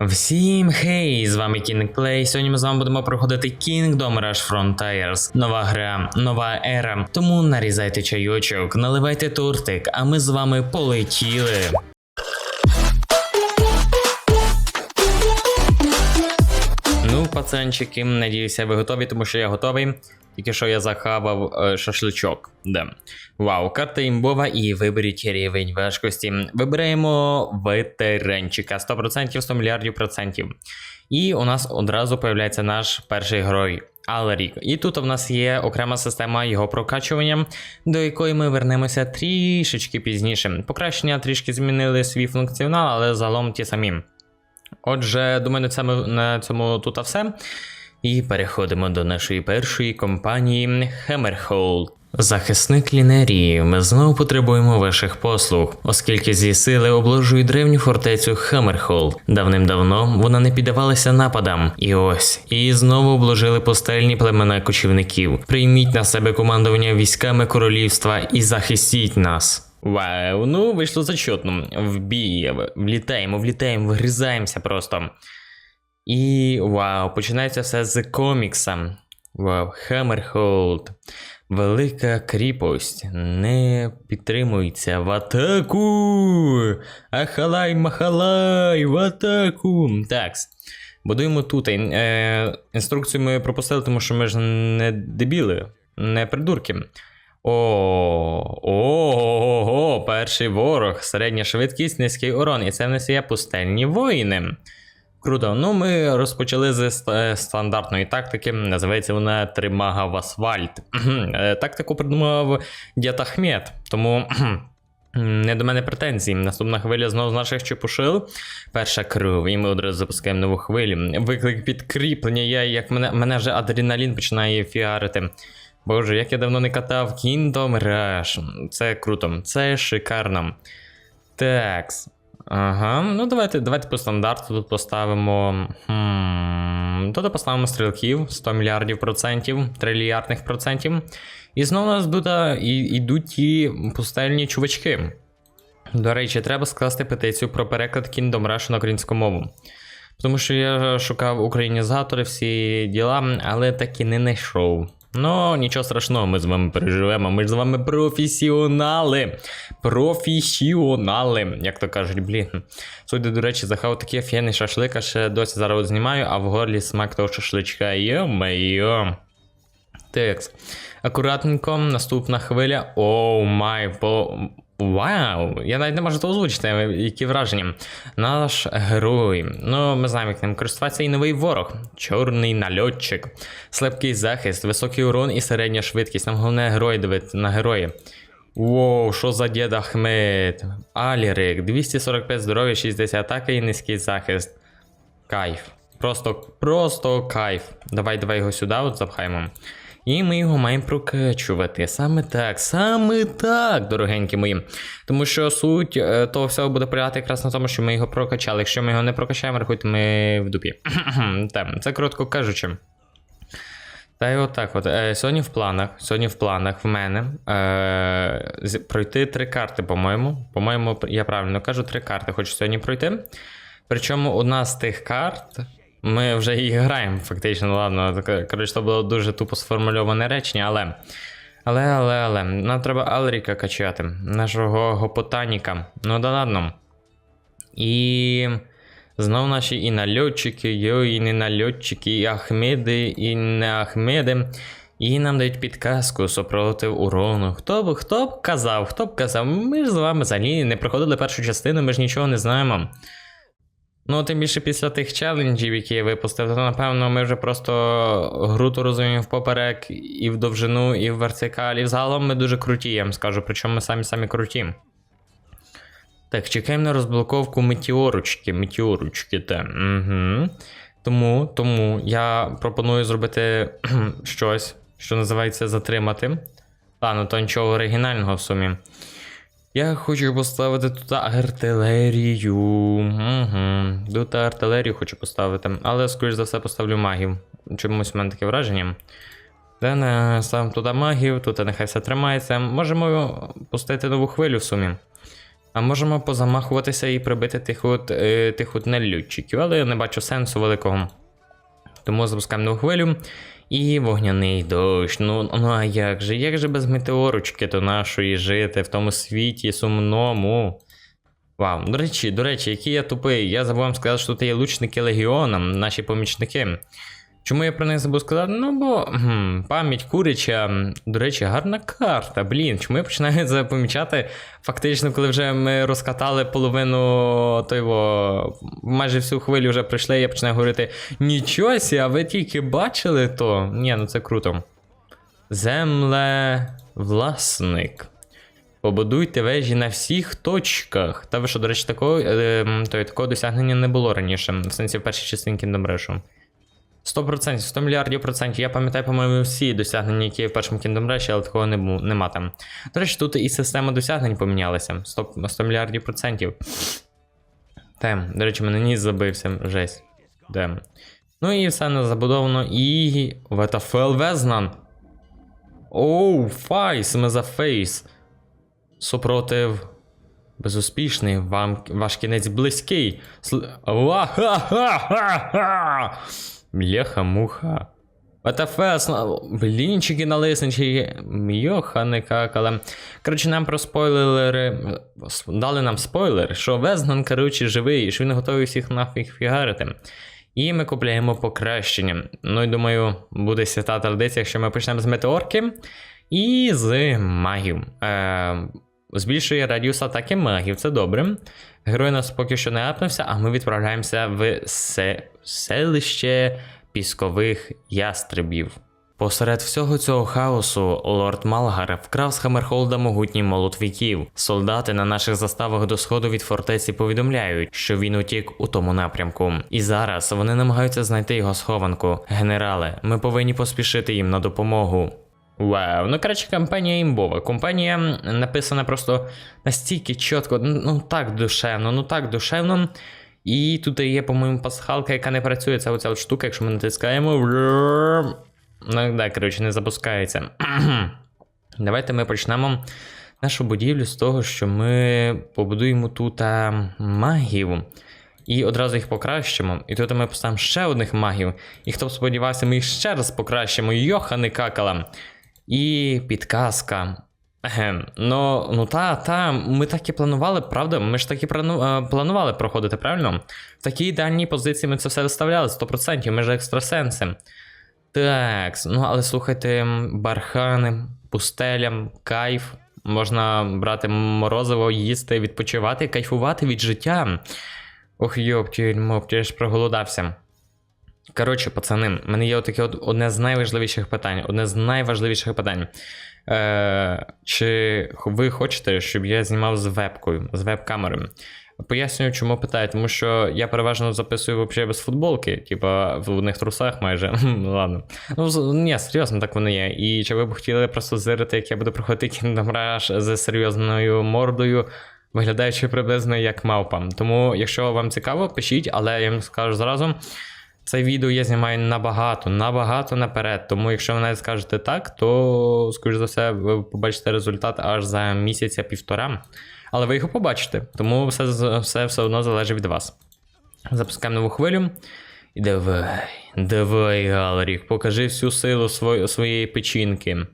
Всім хей, з вами King Play. Сьогодні ми з вами будемо проходити Kingdom Rush Frontiers. Нова гра, нова ера. Тому нарізайте чайочок, наливайте тортик, а ми з вами полетіли. Ну, пацанчики, надіюся, ви готові, тому що я готовий. Тільки що я захавав е, шашличок. Да. Вау, карта імбова і виберіть рівень важкості. Вибираємо ветеранчика 100%, 100 мільярдів процентів. І у нас одразу появляється наш перший герой. Аларік. І тут у нас є окрема система його прокачування, до якої ми вернемося трішечки пізніше. Покращення трішки змінили свій функціонал, але загалом ті самі. Отже, думаю, на цьому, на цьому тут все. І переходимо до нашої першої компанії Hammerhold. Захисник Лінерії, ми знову потребуємо ваших послуг, оскільки зі сили обложують древню фортецю Хаммерхолд. Давним-давно вона не піддавалася нападам. І ось, і знову обложили постельні племена кочівників. Прийміть на себе командування військами королівства і захистіть нас. Вау, ну вийшло зачетно. В бій, влітаємо, влітаємо, вгризаємося просто. І вау, починається все з комікса. Вау, Hammerhold. Велика кріпость не підтримується в атаку. Ахалай, махалай, в атаку. Так. Будуємо тут. Е, інструкцію ми пропустили, тому що ми ж не дебіли, не придурки. О, о, о, перший ворог, середня швидкість, низький урон. І це в нас є пустельні воїни. Круто. Ну, ми розпочали з стандартної тактики. Називається вона Тримага в асфальт. Е, Тактику придумав дід тому. Не до мене претензій. Наступна хвиля знову з наших чепушил. Перша кров, і ми одразу запускаємо нову хвилю. Виклик підкріплення. Я як мене, мене вже адреналін починає фіарити. Боже, як я давно не катав Kingdom Rush. Це круто, це шикарно. Такс. Ага, ну давайте, давайте по стандарту тут поставимо. Хм, тут поставимо стрілків 100 мільярдів процентів, трильярдних процентів. І знову у нас тут йдуть ті пустельні чувачки. До речі, треба скласти петицію про переклад Kingdom Rush на українську мову. Тому що я шукав українізатори, всі діла, але так і не знайшов. Ну, нічого страшного, ми з вами переживемо. Ми ж з вами професіонали. Професіонали, як то кажуть, блін. Судя, до речі, захав такий офігенний шашлик, а ще досі зараз знімаю, а в горлі смак того шашличка. Йо-майо. Текс. Акуратненько, наступна хвиля. Оу май, по. Вау! Я навіть не можу це озвучити, які враження. Наш герой. Ну, ми знаємо, як ним користуватися і новий ворог. Чорний нальотчик, слабкий захист, високий урон і середня швидкість. Нам головне герой дивити на герої. Воу, що за дід Ахмед? Алірик, 245 здоров'я, 60 атаки і низький захист. Кайф. Просто, просто кайф. Давай, давай його сюди от запхаємо. І ми його маємо прокачувати. Саме так, саме так, дорогенькі мої. Тому що суть е, того всього буде полягати якраз на тому, що ми його прокачали. Якщо ми його не прокачаємо, рахуйте, ми в дупі. Це коротко кажучи. Та й отак от. Е, сьогодні в планах, сьогодні в планах в мене е, пройти три карти, по-моєму. По-моєму, я правильно кажу, три карти хочу сьогодні пройти. Причому одна з тих карт. Ми вже її граємо, фактично, ладно. Коротше, це було дуже тупо сформульоване речення, але. Але, але, але. Нам треба Алріка качати, нашого гопотаніка. Ну да ладно. І. Знов наші і нальотчики, йой, і не нальотчики, і Ахмеди, і не Ахмеди. І нам дають підказку супротив урону. Хто б хто б казав, хто б казав, ми ж з вами взагалі не проходили першу частину, ми ж нічого не знаємо. Ну, тим більше після тих челенджів, які я випустив, то напевно ми вже просто гру розуміємо впоперек і в довжину, і в вертикалі. І взагалом ми дуже круті, я вам скажу, причому ми самі самі круті. Так, чекаємо на розблоковку метеорочки. Метеорочки, та. Угу. Тому, тому я пропоную зробити щось, що називається затримати. Ладно, то нічого оригінального в сумі. Я хочу поставити тут артилерію. Угу. Тут артилерію хочу поставити. Але, скоріш за все, поставлю магів. Чомусь в мене таке враження. Де не туди магів, тут нехай все тримається. Можемо пустити нову хвилю в сумі. А можемо позамахуватися і прибити тих от, е, тих от нелюдчиків, але я не бачу сенсу великого. Тому запускаємо нову хвилю. І вогняний дощ. Ну, ну а як же? Як же без метеорочки то нашої жити в тому світі сумному? Вау, до речі, до речі, який я тупий. Я забув вам сказати, що тут є лучники легіона, наші помічники. Чому я про них забув сказати? Ну, бо хм, пам'ять куряча, до речі, гарна карта. Блін, чому я починаю це помічати? Фактично, коли вже ми розкатали половину того, майже всю хвилю вже прийшли, я починаю говорити: нічого а ви тільки бачили то? Ні, ну це круто. Землевласник. Побудуйте вежі на всіх точках. Та ви що, до речі, такого, е, то, такого досягнення не було раніше, в сенсі в першій частині Kingdom Rush. 100%, 100 мільярдів процентів. Я пам'ятаю, по-моєму, всі досягнення, які є в першому Kingdom Rush, але такого не бу- нема там. До речі, тут і система досягнень помінялася. 100, 100 мільярдів процентів. Тем, до речі, мене ніс забився, жесть. Де. Ну і все не забудовано. І. ВТФЛ Везнан. Оу, файс, ми за фейс. Супротив. Безуспішний, вам ваш кінець близький. Сл... Бляха-муха. ВТФС, блінчики на лисничі. Йоха, не какала. Коротше, нам проспойлери. Дали нам спойлер, що Везнан, коротше, живий, і що він готовий всіх нафіг фігарити. І ми купляємо покращення. Ну і думаю, буде свята традиція, якщо ми почнемо з метеорки і з магів. Е, збільшує радіус атаки магів, це добре. Герой нас поки що не апнувся, а ми відправляємося в се... селище піскових ястребів. Посеред всього цього хаосу лорд Малгар вкрав з Хамерхолда могутній молот віків. Солдати на наших заставах до сходу від фортеці повідомляють, що він утік у тому напрямку. І зараз вони намагаються знайти його схованку. Генерале, ми повинні поспішити їм на допомогу. Вау, ну коротше, компанія імбова. Компанія написана просто настільки чітко, ну так душевно, ну так душевно. І тут є, по-моєму, пасхалка, яка не працює. Це оця штука, якщо ми натискаємо. Ну, так, коротше, не запускається. Давайте ми почнемо нашу будівлю з того, що ми побудуємо тут магів. І одразу їх покращимо. І тут ми поставимо ще одних магів. І хто б сподівався, ми їх ще раз покращимо. Йоха не какала. І підказка. Ну, ну та, та, ми так і планували, правда? Ми ж так і е, планували проходити, правильно? В такій ідеальній позиції ми це все виставляли 100%, ми ж екстрасенси. Так, ну але слухайте, бархани, пустеля, кайф. Можна брати морозиво, їсти, відпочивати, кайфувати від життя. Ох, йоптіль, мопті, я ж проголодався. Коротше, пацани, в мене є отаке одне з найважливіших питань. Одне з найважливіших питань. Е, чи ви хочете, щоб я знімав з вебкою, з веб-камерою? Пояснюю, чому питаю, тому що я переважно записую взагалі без футболки, типа в одних трусах майже. Ну ладно. Ну, ні, серйозно, так воно є. І чи ви б хотіли просто зирити, як я буду проходити Rush з серйозною мордою, виглядаючи приблизно як мавпа. Тому, якщо вам цікаво, пишіть, але я вам скажу зразу. Це відео я знімаю набагато, набагато наперед. Тому, якщо ви навіть скажете так, то, скоріш за все, ви побачите результат аж за місяця півтора. Але ви його побачите, тому все, все, все одно залежить від вас. Запускаємо нову хвилю. І давай, давай, Галерік, покажи всю силу своєї печінки.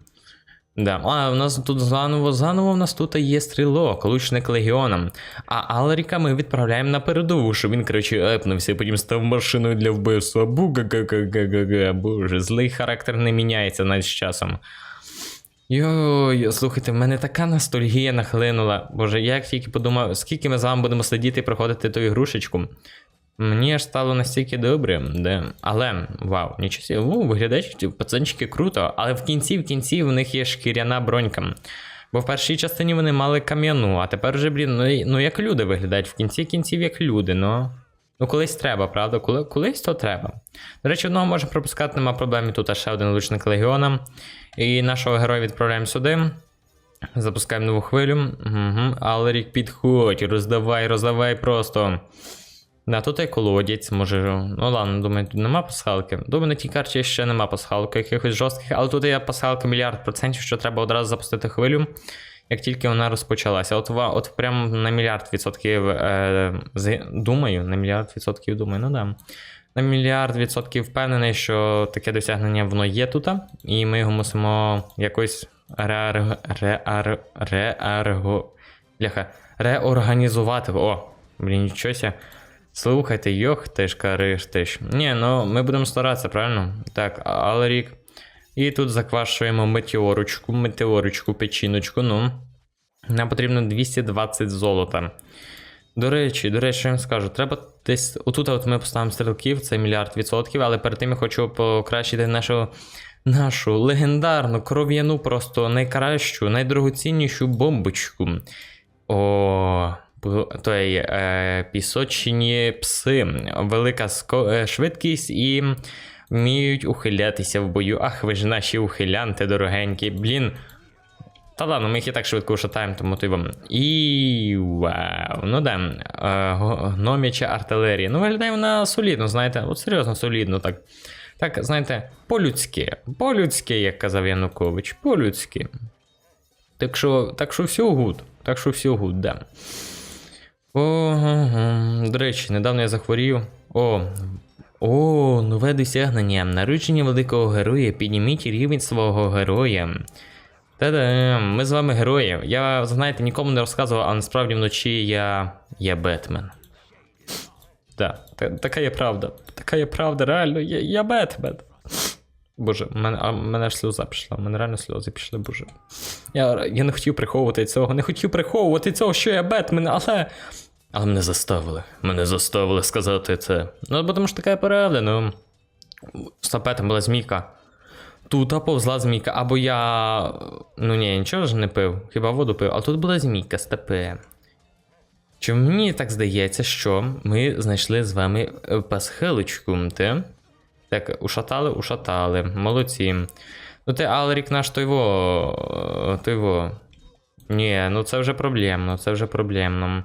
Да. А, у нас тут заново, заново в нас тут є стрілок, лучник легіоном. А Алріка ми відправляємо на передову, щоб він, коротше, епнувся і потім став машиною для вбивства. Буга-га-га-га-га. Боже, злий характер не міняється навіть з часом. Йой, слухайте, в мене така ностальгія нахлинула. Боже, я як тільки подумав, скільки ми з вами будемо сидіти і проходити ту ігрушечку. Мені аж стало настільки добре, де. Але, вау, нічого собі, у, виглядають ті пацанчики круто, але в кінці, в кінці в них є шкіряна бронька. Бо в першій частині вони мали кам'яну, а тепер вже, блін, ну, ну як люди виглядають, в кінці кінців як люди, ну. Ну, колись треба, правда? Коли, колись то треба. До речі, одного можемо пропускати, нема проблем. Тут ще один лучник легіона. І нашого героя відправляємо сюди. Запускаємо нову хвилю. Угу. Алерік, підходь, роздавай, роздавай просто. Да, тут є колодязь, може. Ну ладно, думаю, тут нема пасхалки. Думаю, на тій карті ще нема пасхалки якихось жорстких, але тут є пасхалка мільярд процентів, що треба одразу запустити хвилю як тільки вона розпочалася. От, от прям на мільярд відсотків е, думаю, на мільярд відсотків думаю, ну да. На мільярд відсотків впевнений, що таке досягнення воно є тут, і ми його мусимо якось реар... реар... реарго... Бляха, реорганізувати. О, блін, нічого ся. Слухайте, йох, ти ж кариш, ти ж. Ні, ну ми будемо старатися, правильно? Так, Алерік. І тут заквашуємо метеорочку, метеорочку, печіночку. Ну. Нам потрібно 220 золота. До речі, до речі, я вам скажу, треба десь. Отут от ми поставимо стрілків, це мільярд відсотків, але перед тим я хочу покращити нашу, нашу легендарну, кров'яну, просто найкращу, найдорогоціннішу бомбочку. О, той е, пісочні пси. Велика е, швидкість і вміють ухилятися в бою. Ах, ви ж наші ухилянти дорогенькі. Блін. Та ладно, ми їх і так швидко ушатаємо, тому то й вам. І вау. Ну да. Е, Гномяча артилерія. Ну, виглядає вона солідно, знаєте, от серйозно солідно так. Так, знаєте, по-людськи. По-людськи, як казав Янукович, по-людськи. Так що, так що все гуд. Так що все гуд, да. Ого, до речі, недавно я захворів. О, о, нове досягнення. Народження великого героя. Підніміть рівень свого героя. Та-да, ми з вами герої. Я, знаєте, нікому не розказував, а насправді вночі я. я Бетмен. Так, та, така є правда. Така є правда, реально, я, я Бетмен. Боже, мене, а мене ж сльоза пішла, мене реально сльози пішли, боже. Я, я не хотів приховувати цього, не хотів приховувати цього, що я Бетмен, але. Але мене заставили. Мене заставили сказати це. Ну, бо тому що така правда, ну. З тапетом була змійка. Тут повзла змійка, або я. Ну ні, нічого ж не пив, хіба воду пив, а тут була змійка ТП. Чи мені так здається, що ми знайшли з вами е, пасхилочку, ти? Так, ушатали, ушатали. Молодці. Ну ти Алрік наш той во. Той во. Ні, ну це вже проблемно, це вже проблемно.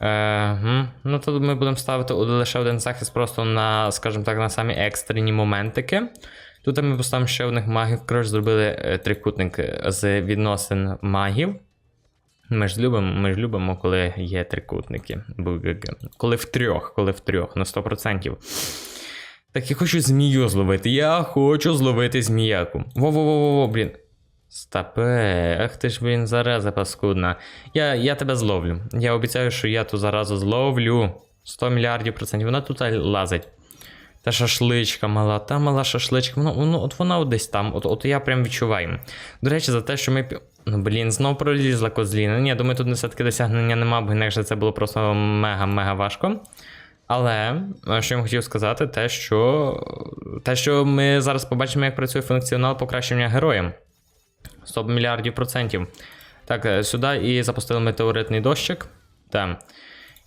Е. Ну тут ми будемо ставити лише один захист просто на, скажімо так, на самі екстрені моментики. Тут ми поставимо ще одних магів. Коротше, зробили е, трикутник з відносин магів. Ми ж любимо, ми ж любимо, коли є трикутники. Коли в трьох, коли в трьох, на 100%. Так я хочу змію зловити. Я хочу зловити зміяку. Во-во-во-во, блін. Стапе, ах ти ж, блін, зараза паскудна. Я, я тебе зловлю. Я обіцяю, що я ту заразу зловлю. 100 мільярдів процентів. Вона тут лазить. Та шашличка мала, та мала шашличка. Воно, воно, от вона от десь там. От, от я прям відчуваю. До речі, за те, що ми. Ну, блін, знов пролізла козліна. Ні, я думаю, тут все-таки досягнення нема, бо інакше це було просто мега-мега важко. Але що я хотів сказати, те, що те, що ми зараз побачимо, як працює функціонал покращення героям. 100 мільярдів процентів. Так, е, сюди і запустили метеоритний дощик. Так.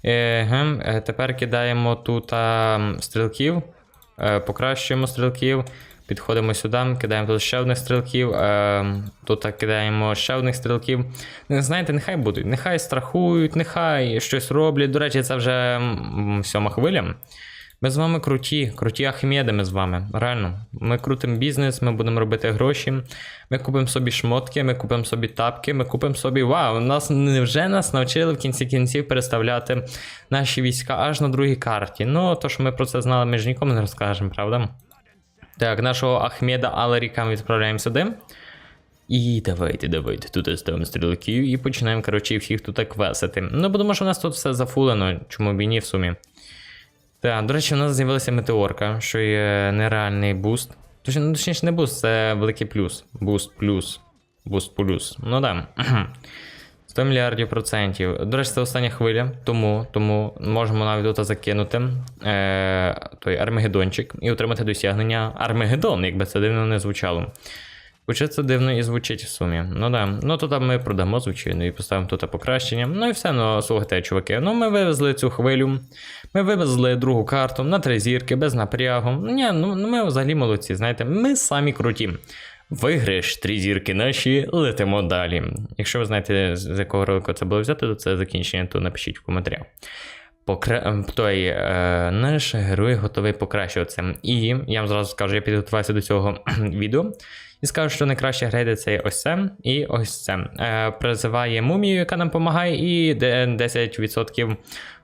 Е, тепер кидаємо тут а, стрілків, е, покращуємо стрілків, підходимо сюди, кидаємо тут ще одних стрілків, е, тут кидаємо ще одних стрілків. Знаєте, нехай будуть, нехай страхують, нехай щось роблять. До речі, це вже сьома хвиля. Ми з вами круті, круті Ахмеди ми з вами. Реально. Ми крутимо бізнес, ми будемо робити гроші. Ми купимо собі шмотки, ми купимо собі тапки, ми купимо собі. Вау, нас невже нас навчили в кінці кінців переставляти наші війська аж на другій карті. Ну, то що ми про це знали, ми ж нікому не розкажемо, правда? Так, нашого Ахмеда Аларіка ми відправляємо сюди. І давайте, давайте, тут ставимо стрілків і починаємо, коротше, всіх тут квесити. Ну, бо тому що у нас тут все зафулено, чому б і ні в сумі. Так, до речі, у нас з'явилася метеорка, що є нереальний буст. Точніше, ну, точніше, не буст, це великий плюс. Буст плюс. Буст плюс. Ну да. 100 мільярдів процентів. До речі, це остання хвиля, тому, тому можемо навіть тут закинути е, той Армагеддончик і отримати досягнення Армагеддон, якби це дивно не звучало. Хоча це дивно і звучить в сумі. Ну да. Ну то ми продамо, звичайно, і поставимо тут покращення. Ну і все, ну слухайте, чуваки. Ну ми вивезли цю хвилю. Ми вивезли другу карту на три зірки, без напрягу. Ні, ну ну, ми взагалі молодці, знаєте, ми самі круті. Виграш три зірки наші, летимо далі. Якщо ви знаєте, з якого ролику це було взято, то це закінчення, то напишіть в коментарях. Покра... ем, той е, наш герой готовий покращуватися. І я вам зразу скажу, я підготувався до цього відео. І скажу, що найкраще грейди це ось це і ось це. Е, призиває мумію, яка нам допомагає, і 10%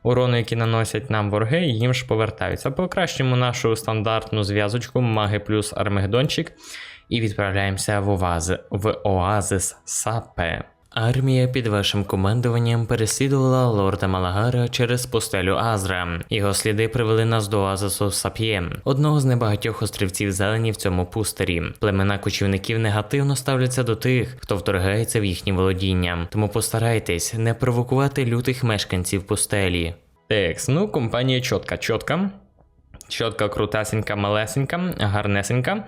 урону, які наносять нам вороги, їм ж повертаються. Покращимо нашу стандартну зв'язочку маги плюс армагеддончик і відправляємося в, оази, в оазис Сапе. Армія під вашим командуванням переслідувала лорда Малагара через пустелю Азра. Його сліди привели нас до оазису Сап'є, одного з небагатьох острівців зелені в цьому пустері. Племена кочівників негативно ставляться до тих, хто вторгається в їхні володіння. Тому постарайтесь не провокувати лютих мешканців пустелі. Текс, ну компанія чітка, чітка. Чітка, крутасенька, малесенька, гарнесенька.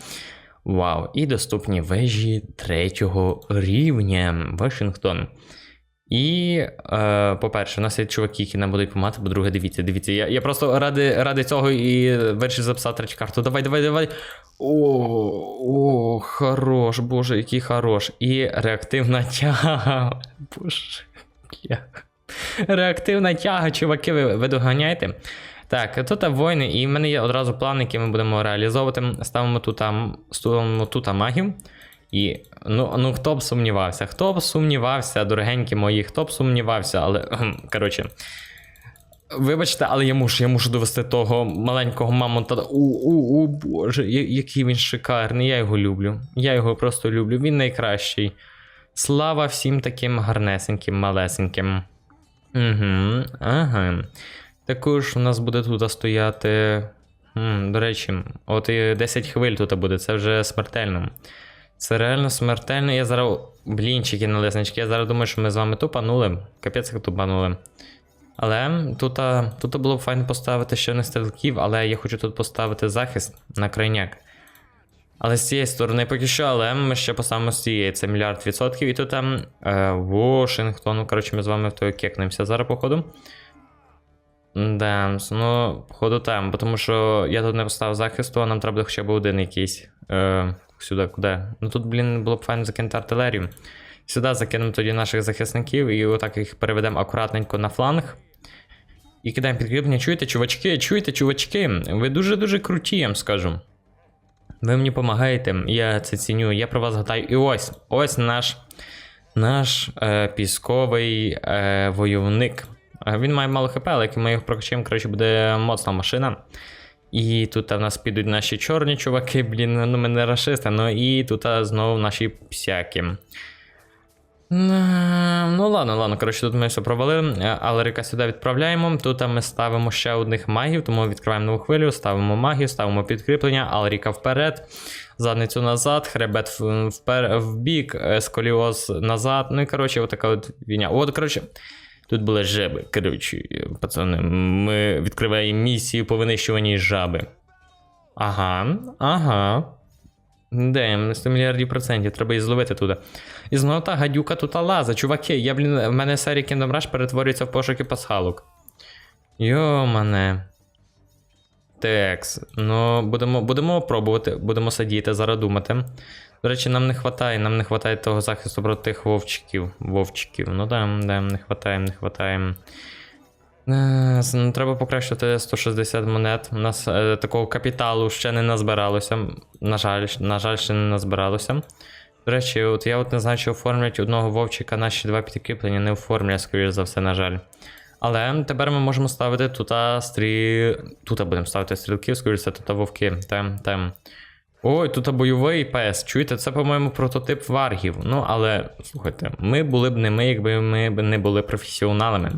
Вау, і доступні вежі третього рівня. Вашингтон. І, е, по-перше, у нас є чуваки, які нам будуть помагати, по-друге, дивіться, дивіться. Я, я просто ради, ради цього і вирішив записати третю карту. Давай, давай, давай. О, о, хорош, боже, який хорош. І реактивна тяга. Боже. Реактивна тяга, чуваки, ви, ви доганяєте. Так, тут воїни, і в мене є одразу план, який ми будемо реалізовувати. Ставимо тут, ставимо тут магів. І ну, ну хто б сумнівався? Хто б сумнівався, дорогенькі мої, хто б сумнівався, але коротше. Вибачте, але я мушу, я мушу довести того маленького мамонта. У, у, у, боже, який він шикарний, я його люблю. Я його просто люблю. Він найкращий. Слава всім таким гарнесеньким, малесеньким. Угу, ага. Також у нас буде тут стояти. М, до речі, от і 10 хвиль тут буде, це вже смертельно. Це реально смертельно. Я зараз. Блінчики на лиснички. Я зараз думаю, що ми з вами тупанули. Капець як тупанули. Але тут, тут було б файно поставити ще не стрілків, але я хочу тут поставити захист на крайняк. Але з цієї сторони поки що, але ми ще поставимо з цієї, це мільярд відсотків. І тут там е, Вашингтон. Ну, коротше, ми з вами в той кекнемося зараз, походу. Да, ну, походу там, тому що я тут не поставив захисту, а нам треба хоча б один якийсь. Е, сюди, куди? Ну тут, блін, було б файно закинути артилерію. Сюди закинемо тоді наших захисників і отак їх переведемо акуратненько на фланг. І кидаємо підкріплення. Чуєте, чувачки, чуєте, чувачки? Ви дуже-дуже круті, я вам скажу. Ви мені допомагаєте, я це ціню, я про вас гадаю. І ось, ось наш, наш е, пісковий е, войовник. Е, Він має мало хп, але як ми його прокачаємо, коротше, буде моцна машина. І тут в нас підуть наші чорні чуваки, блін, ну ми не расисти, ну і тут знову наші псяки. Е, Ну ладно, ладно, коротше, тут ми все провалили. Е, Алерика сюди відправляємо. Тут ми ставимо ще одних магів, тому відкриваємо нову хвилю, ставимо магів, ставимо підкріплення, Алеріка вперед, задницю назад, хребет впер, в бік, е, сколіоз назад. Ну і коротше, отака от війня. От, коротше. Тут були жаби. Коротше, пацани, ми відкриваємо місію по винищуванні жаби. Ага, ага. Де, 100 мільярдів процентів, треба її зловити туди. І знову та гадюка тут лаза. Чуваки, я, блін, в мене серія Kingdom Rush перетворюється в пошуки пасхалок. Йо-мане. Текс. Ну, будемо, будемо пробувати, будемо сидіти, зараз думати. До речі, нам не вистачає, нам не вистачає того захисту проти тих вовчиків. Вовчиків. Ну да, да, не вистачає, не вистачає. Е, ну, Треба покращити 160 монет. У нас е, такого капіталу ще не назбиралося. На жаль, на жаль, ще не назбиралося. До речі, от я от не знаю, чи оформлять одного вовчика наші два підкріплення, не оформлять, скоріш за все, на жаль. Але тепер ми можемо ставити тут стрі. Тут будемо ставити стрілків, скоріш за тут вовки. Там, там. Ой, тут бойовий пес. Чуєте, це, по-моєму, прототип варгів. Ну, але слухайте, ми були б не ми, якби ми б не були професіоналами.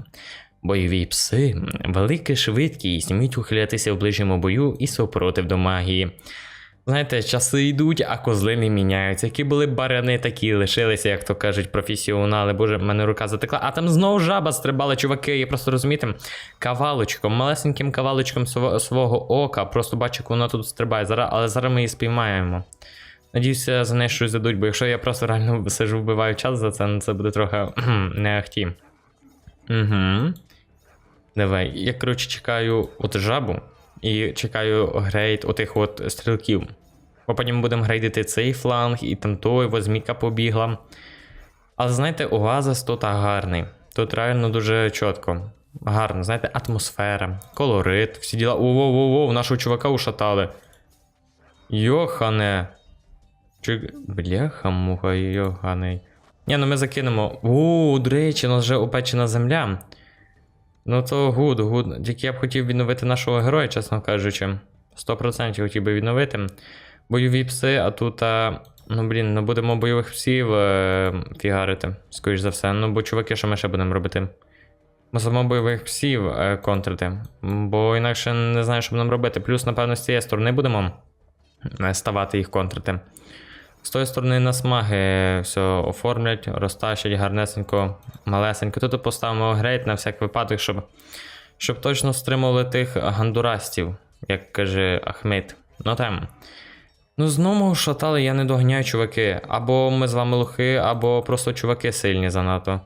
Бойові пси, велика швидкість, вміють ухилятися в ближньому бою і супротив до магії. Знаєте, часи йдуть, а козли не міняються. Які були барани, такі лишилися, як то кажуть, професіонали. Боже, в мене рука затекла. А там знову жаба стрибала, чуваки. Я просто розумієте, кавалочком, малесеньким кавалочком сво- свого ока. Просто бачу, як вона тут стрибає. Зараз, але зараз ми її спіймаємо. Надіюся, за нею щось дадуть, бо якщо я просто реально сижу, вбиваю час за це, ну це буде трохи не ахті. Угу. Давай. Я, коротше, чекаю от жабу і чекаю грейд отих от стрілків. Бо потім будемо грейдити цей фланг, і там той возміка побігла. Але знаєте, оазис тут гарний. Тут реально дуже чітко. Гарно, знаєте, атмосфера, колорит, всі діла. Воу-воу-воу, нашого чувака ушатали. Йохане. Чи... Бляха, муха, йоханий. Ні, ну ми закинемо. У, до речі, у нас вже опечена земля. Ну то гуд, гуд. Тільки я б хотів відновити нашого героя, чесно кажучи. 100% хотів би відновити. Бойові пси, а тут. А... Ну блін, ну будемо бойових псів е... фігарити, скоріш за все. Ну, бо чуваки, що ми ще будемо робити? Ми само бойових псів е... контрити. Бо інакше не знаю, що будемо робити. Плюс, напевно, з цієї сторони будемо е, ставати їх контрити. З тої сторони нас маги все оформлять, розтащать гарнесенько, малесенько. Тут поставимо грейт на всяк випадок, щоб, щоб точно стримували тих гандурастів, як каже Ахмед. Ну там. Ну, знову шатали, я не доганяю, чуваки. Або ми з вами лохи, або просто чуваки сильні занадто.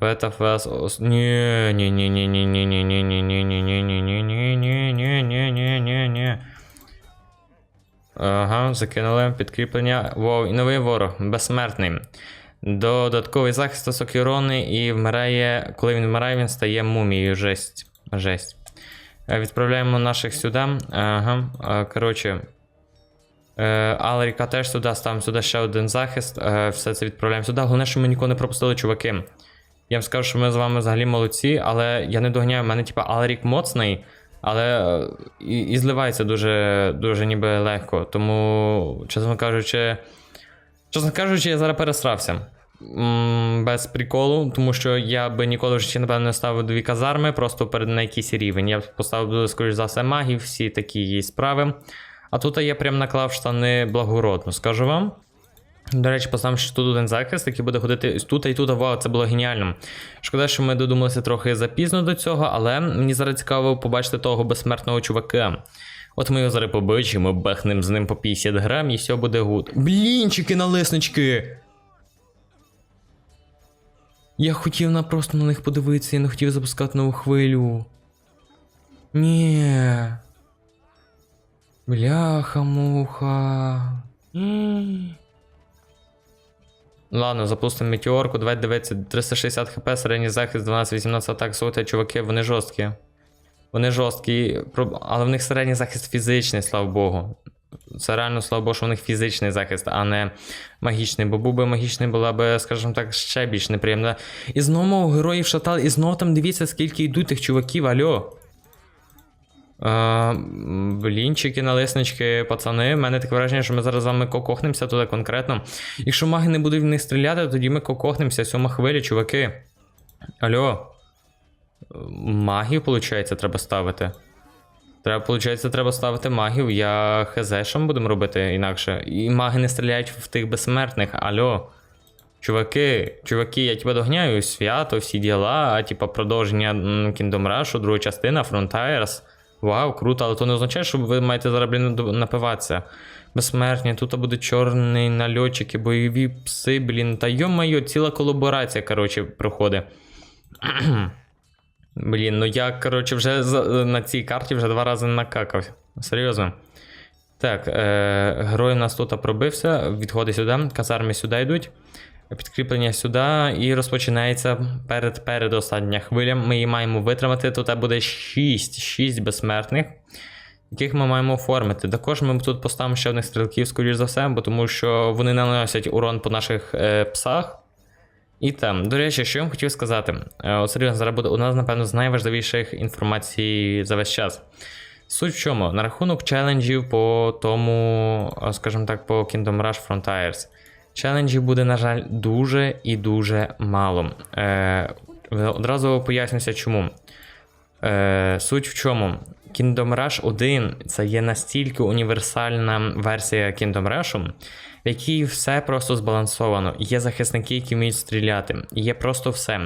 ВТФС. Ні, ні, ні, ні, ні, ні, ні, ні, ні, ні, ні, ні, ні, ні, ні, ні, ні, ні, ні, ні. Ага, закинули підкріплення. Воу, і новий ворог, безсмертний. Додатковий захист урони і вмирає. Коли він вмирає, він стає мумією. Жесть. Жесть. Е, Відправляємо наших сюди. Ага. е, Коротше. Е, Алріка теж сюди, ставимо сюди ще один захист. Е, Все це відправляємо сюди. Головне, що ми нікого не пропустили, чуваки. Я вам скажу, що ми з вами взагалі молодці, але я не доганяю. У мене, типа, Алрік моцний. Але е, і, і зливається дуже, дуже ніби легко. Тому, чесно кажучи, чесно кажучи, я зараз пересрався. Без приколу, тому що я би ніколи в житті, напевно, не ставив дві казарми, просто перед на якийсь рівень. Я б поставив скоріш за все, магів, всі такі її справи. А тут я прям наклав штани благородно, скажу вам. До речі, поставимо ще тут один захист, який буде ходити тут і тут. Вау, це було геніально. Шкода, що ми додумалися трохи запізно до цього, але мені зараз цікаво побачити того безсмертного чувака. От ми його зараз побачимо, бахнем з ним по 50 грам і все буде гуд. Блінчики налиснички! Я хотів на просто на них подивитися, я не хотів запускати нову хвилю. Ні. Бляха-муха. Ладно, запустимо метеорку, давайте дивитися. 360 хп, середній захист, 12-18 атак, слухайте, чуваки, вони жорсткі. Вони жорсткі, але в них середній захист фізичний, слава Богу. Це реально, слава Богу, що в них фізичний захист, а не магічний. Бо був би магічний, була би, скажімо так, ще більш неприємна. І знову героїв шатали, і знову там дивіться, скільки йдуть тих чуваків, альо. Блінчики, налиснички, пацани. У мене таке враження, що ми зараз з вами кокохнемося туди конкретно. Якщо маги не будуть в них стріляти, тоді ми кокохнемося, сьома хвилі, чуваки. Алло. Магів, виходить, треба ставити. Треба, виходить, треба ставити магів. Я ми будемо робити інакше. І маги не стріляють в тих безсмертних. Алло. Чуваки, чуваки, я тебе догняю, свято, всі діла, а типа продовження Kingdom Rush, друга частина, Frontiers. Вау, круто, але то не означає, що ви маєте зараз блін, напиватися. Безсмертні, тут буде чорний нальотчики, бойові пси, блін. Та йо-моє, ціла колаборація, коротше, проходить. Блін, ну я, коротше, вже на цій карті вже два рази накакав. Серйозно. Так, е, герой у нас тут пробився, відходи сюди, казарми сюди йдуть. Підкріплення сюди і розпочинається перед передостання хвиля. Ми її маємо витримати. Тут буде 6, 6 безсмертних, яких ми маємо оформити. Також ми тут поставимо ще одних стрілків, скоріш за все, бо тому що вони наносять урон по наших е, псах. І там, до речі, що я вам хотів сказати. Е, серйозно, зараз буде у нас, напевно, з найважливіших інформацій за весь час. Суть в чому? На рахунок челенджів по тому, е, скажімо так, по Kingdom Rush Frontiers. Челенджів буде, на жаль, дуже і дуже мало. Е, одразу пояснюся, чому. Е, суть в чому? Kingdom Rush 1 це є настільки універсальна версія Kingdom Rush, в якій все просто збалансовано. Є захисники, які вміють стріляти. Є просто все.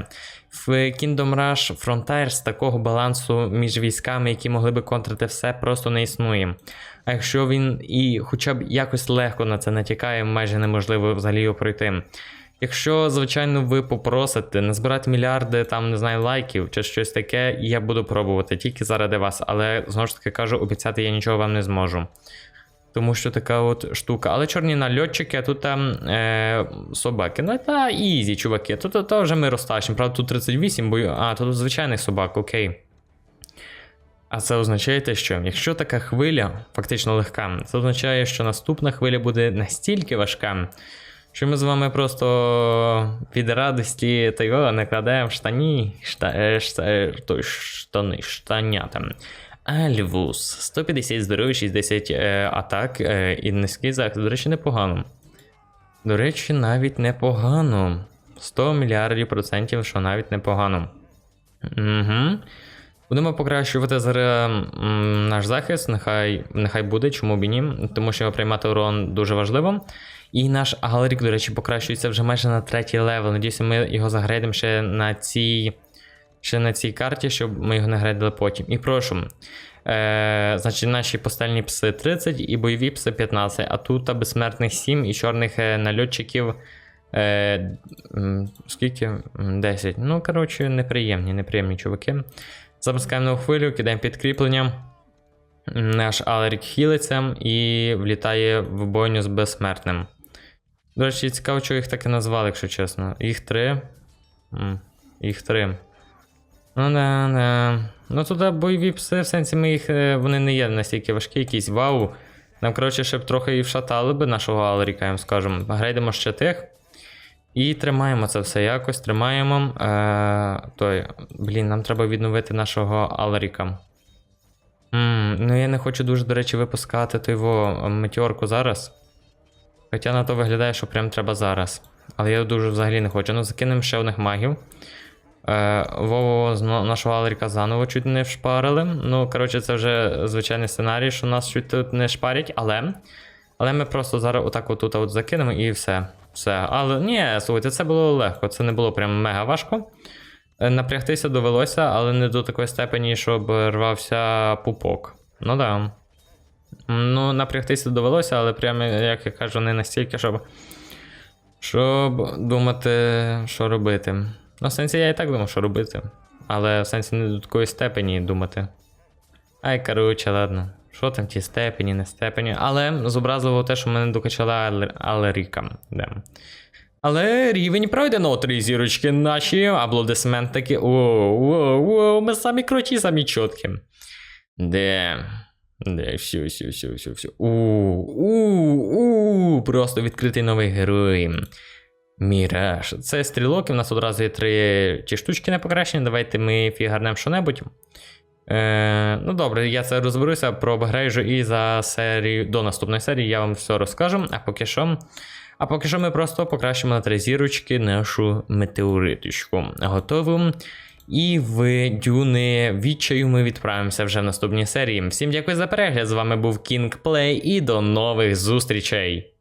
В Kingdom Rush Frontiers такого балансу між військами, які могли би контрити все, просто не існує. А якщо він і хоча б якось легко на це натякає, майже неможливо взагалі його пройти. Якщо, звичайно, ви попросите назбирати мільярди там, не знаю, лайків чи щось таке, я буду пробувати тільки заради вас, але знову ж таки кажу, обіцяти я нічого вам не зможу. Тому що така от штука. Але чорні нальотчики, а тут там е, собаки. Ну та ізі, чуваки. Тут, тут, тут вже ми розтащимо. Правда, тут 38, бо. А, тут звичайний собак, окей. А це означає те, що якщо така хвиля фактично легка, це означає, що наступна хвиля буде настільки важка, що ми з вами просто від радості того накладаємо штані, шта, е, шта, е, той, штани, штанята. Альвус 150 здоров'я, 60 е, атак е, і низький захист. До речі, непогано. До речі, навіть непогано. 100 мільярдів процентів, що навіть непогано. Угу. Будемо покращувати зараз наш захист, нехай, нехай буде, чому б і ні, тому що приймати урон дуже важливо. І наш Галерік, до речі, покращується вже майже на третій левел. Надіюся, ми його загрейдемо ще на цій, ще на цій карті, щоб ми його не грейдили потім. І прошу. Е, значить, наші постельні пси 30 і бойові пси 15, а тут безсмертних 7 і чорних е, нальотчиків. Е, скільки? 10. Ну, коротше, неприємні, неприємні чуваки. Запускаємо нову хвилю, кидаємо підкріплення. Наш Алерік хілиться і влітає в бойню з безсмертним. До речі, цікаво, що їх так і назвали, якщо чесно. Їх три. Їх три. Ну да, да. Ну туди бойові пси, в сенсі ми їх. е, Вони не є настільки важкі, якісь вау. Нам, коротше, ще б трохи і вшатали би нашого Алеріка, я вам скажемо. Грейдемо ще тих. І тримаємо це все якось, тримаємо. Е, той, блін, нам треба відновити нашого Алеріка. М, ну я не хочу дуже, до речі, випускати той його метеорку зараз. Хоча на то виглядає, що прям треба зараз. Але я дуже взагалі не хочу. Ну, закинемо ще одних магів. Е, Вову з нашого Алеріка заново чуть не вшпарили. Ну, коротше, це вже звичайний сценарій, що нас чуть тут не шпарять, але. Але ми просто зараз отак отут от закинемо і все. Все. Але ні, слухайте, це було легко, це не було прям мега важко. Е, Напрягтися довелося, але не до такої степені, щоб рвався пупок. Ну да. Ну, напрягтися довелося, але прямо, як я кажу, не настільки, щоб. Щоб думати, що робити. Ну, в сенсі я і так думав, що робити. Але в сенсі не до такої степені думати. Ай, коротше, ладно. Що там ті степені, не степені. Але зобразливо те, що ми не докачали Алер- Алеріка. Але рівень пройдено, три зірочки наші, аплодисментики. О, о, о, ми самі круті, самі чіткі. Де. Де, все, все, все, все, все. У, у, у, просто відкритий новий герой. Міраж. Це стрілок, і в нас одразу є три ті штучки не покращені. Давайте ми фігарнемо що-небудь. Е, ну добре, я це розберуся про апгрейджу і за серію до наступної серії я вам все розкажу. А поки що. А поки що ми просто покращимо на три зірочки нашу метеориточку. Готову. І в дюни відчаю ми відправимося вже в наступній серії. Всім дякую за перегляд. З вами був King Play і до нових зустрічей.